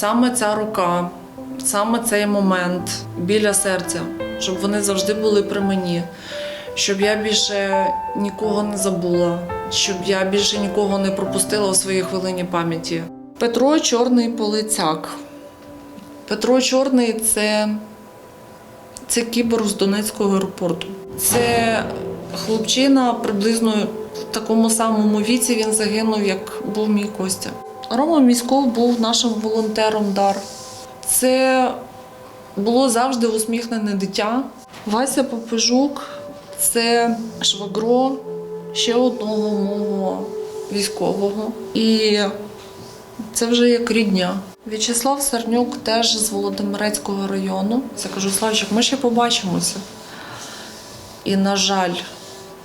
Саме ця рука, саме цей момент біля серця, щоб вони завжди були при мені, щоб я більше нікого не забула, щоб я більше нікого не пропустила у своїй хвилині пам'яті. Петро Чорний Полицяк. Петро Чорний це, це кіборг з Донецького аеропорту. Це хлопчина приблизно в такому самому віці він загинув, як був мій Костя. Рома Міськов був нашим волонтером дар. Це було завжди усміхнене дитя. Вася Попежук це швагро ще одного мого військового. І це вже як рідня. В'ячеслав Сарнюк теж з Володимирецького району. Я кажу, Славчик, ми ще побачимося. І, на жаль,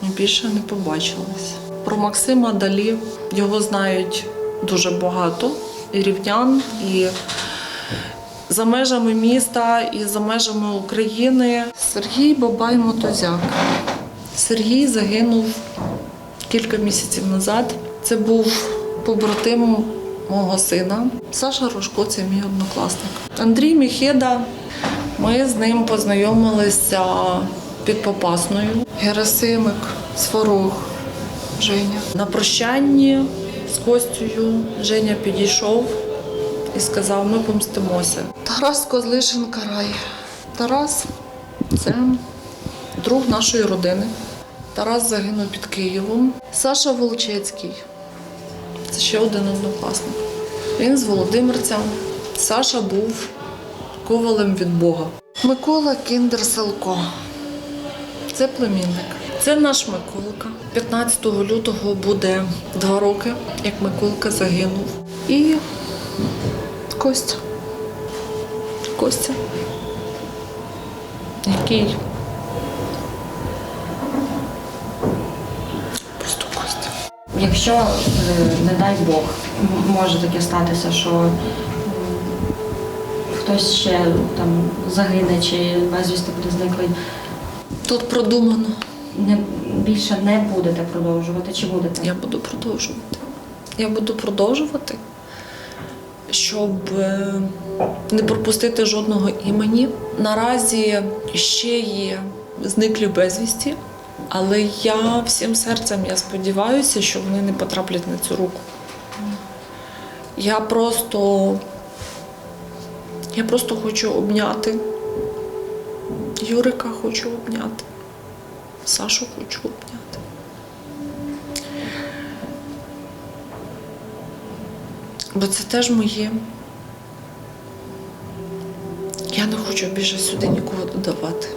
ми більше не побачилися. Про Максима Далі його знають дуже багато рівнян, і за межами міста, і за межами України. Сергій Бабай Мотозяк. Сергій загинув кілька місяців назад. Це був побратим мого сина. Саша Рожко це мій однокласник. Андрій Міхеда. Ми з ним познайомилися під Попасною. Герасимик, Сварог, Женя. На прощанні з Костю Женя підійшов і сказав: ми помстимося. Тарас Козлишин Карай. Тарас це друг нашої родини. Тарас загинув під Києвом. Саша Волчецький. Це ще один однокласник. Він з Володимирця. Саша був ковалем від Бога. Микола Кіндер Селко. Це племінник. Це наш Миколка. 15 лютого буде два роки, як Миколка загинув. І Костя. Костя. Який? Просто Костя. Якщо, е, не дай Бог, може таке статися, що хтось ще там загине чи безвісти буде зниклий, Тут продумано. Не, більше не будете продовжувати чи будете? Я буду продовжувати. Я буду продовжувати, щоб е, не пропустити жодного імені. Наразі ще є зниклі безвісті, але я всім серцем я сподіваюся, що вони не потраплять на цю руку. Я просто, я просто хочу обняти. Юрика хочу обняти. Сашу хочу обняти. Бо це теж моє. Я не хочу більше сюди нікого додавати.